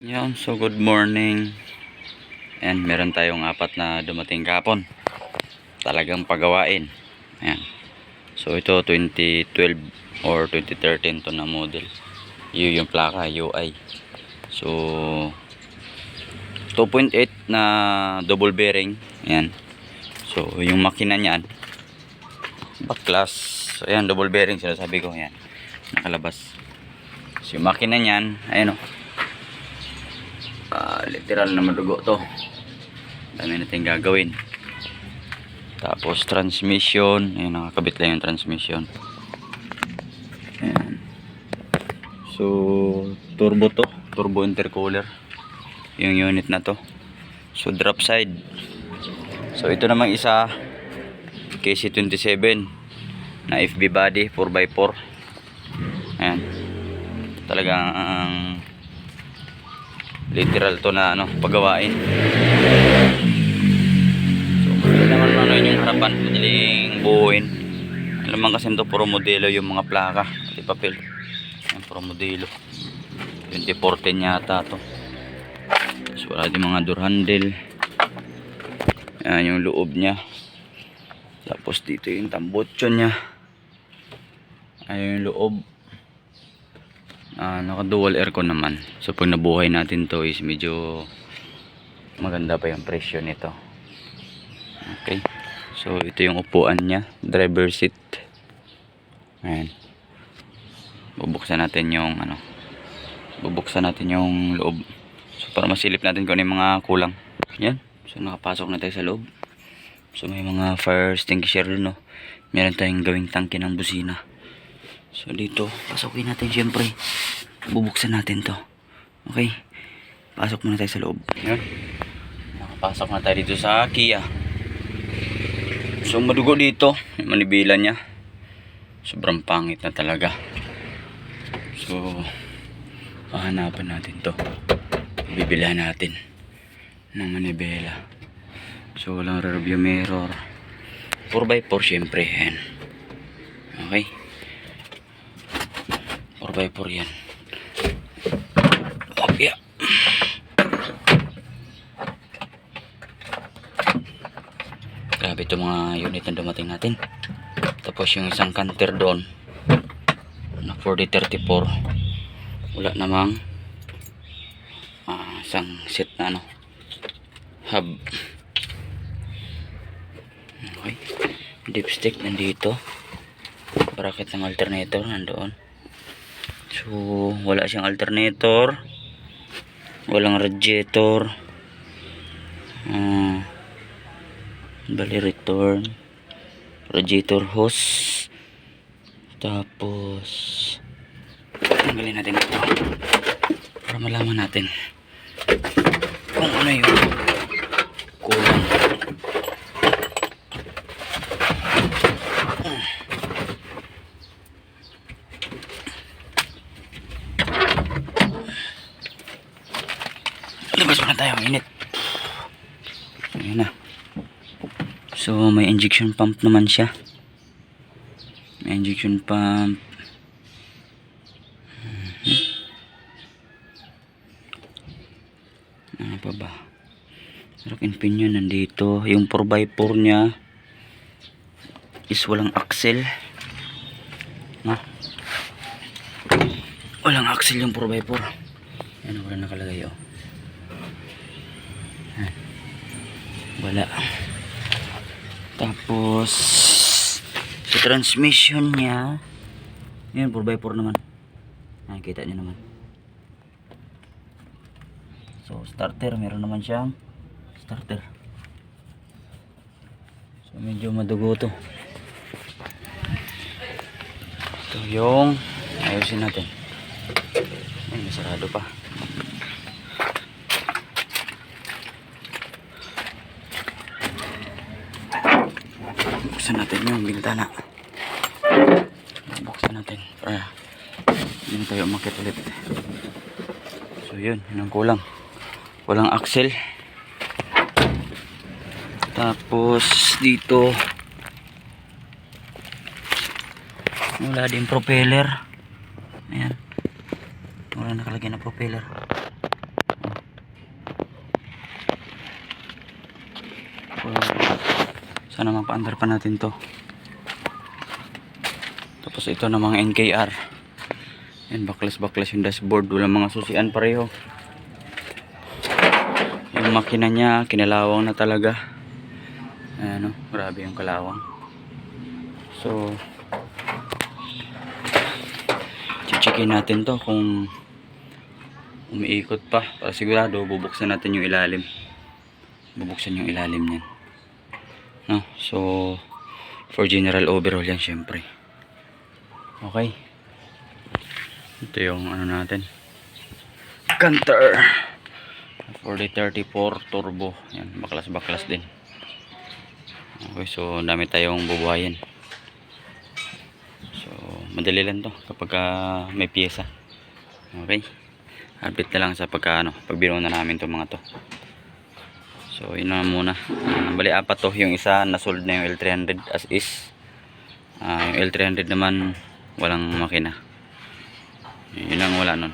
Yan, so good morning. Ayan, meron tayong apat na dumating kapon. Talagang pagawain. Ayan. So ito 2012 or 2013 to na model. Yun yung plaka, UI. So 2.8 na double bearing. Ayan. So yung makina niyan backlash. So ayan, double bearing sinasabi ko. Ayan. Nakalabas. So yung makina niyan, ayan o. Ah, literal na madugo to. Dami natin gagawin. Tapos transmission. Ayun nakakabit lang yung transmission. Ayan. so turbo to. Turbo intercooler. Yung unit na to. So drop side. So ito namang isa. KC27 na FB body 4x4 ayan. Talagang ang literal to na ano pagawain so naman ano yun yung harapan madaling buuin. Alam man kasi ito puro modelo yung mga plaka pati papel. Yan puro modelo. 2014 yata to. So wala din mga door handle. Yan yung loob nya tapos dito yung tambotso nya ayun yung loob Ah, naka dual aircon naman. So pag nabuhay natin to is medyo maganda pa yung presyo nito. Okay. So ito yung upuan niya, driver seat. Ayan. Bubuksan natin yung ano. Bubuksan natin yung loob. So para masilip natin kung ano yung mga kulang. Yan. So nakapasok na tayo sa loob. So may mga fire extinguisher no. Meron tayong gawing tangke ng busina. So dito, pasukin natin syempre. Bubuksan natin to. Okay. Pasok muna tayo sa loob. Yan. Nakapasok na tayo dito sa Kia. So madugo dito. Yung manibila niya. Sobrang pangit na talaga. So, hahanapan natin to. Bibilihan natin ng manibela. So, walang review mirror. 4x4 syempre. Yan. Okay. 4x4 yan. Kopya. Grabe itong mga unit na dumating natin. Tapos yung isang canter doon na 4034 wala namang ah, isang set na ano hub okay dipstick nandito bracket ng alternator nandoon So, wala siyang alternator. Walang radiator. Uh, bali return. Radiator hose. Tapos, tanggalin natin ito. Para malaman natin kung ano yung kulang. Labas muna tayo, init. Ayan na. So, may injection pump naman siya. May injection pump. Mhm. Ano pa ba? Rock and pinion nandito. Yung 4x4 niya is walang axle. No? Walang axle yung 4x4. Yan, wala nakalagay oh. Wala. Tapos sa transmission niya yun 4x4 naman. Nakikita niyo naman. So starter meron naman siyang starter. So medyo madugo to. Ito yung ayusin natin. Ay masarado pa buksan natin yung bintana. Buksan natin para hindi tayo umakit ulit. So yun. Yun ang kulang. Walang axle. Tapos dito. Wala din propeller. Ayan. Wala nakalagay na propeller Sana mapaandar pa natin to. Tapos ito na mga NKR. Yan, baklas-baklas yung dashboard. Walang mga susian pareho. Yung makina niya, kinalawang na talaga. Ayan o, grabe yung kalawang. So, chichikin natin to kung umiikot pa. Para sigurado, bubuksan natin yung ilalim. Bubuksan yung ilalim niyan. No? So, for general overhaul yan syempre. Okay. Ito yung ano natin. Canter. 4034 turbo. Yan, baklas-baklas din. Okay, so dami tayong bubuhayin. So, madali lang to kapag ah, may pyesa. Okay. Habit na lang sa pagka ano, pagbiro na namin to mga to. So, yun na muna. Ah, bali, apat to. Yung isa, nasold na yung L300 as is. Ah, yung L300 naman, walang makina. Yun lang wala nun.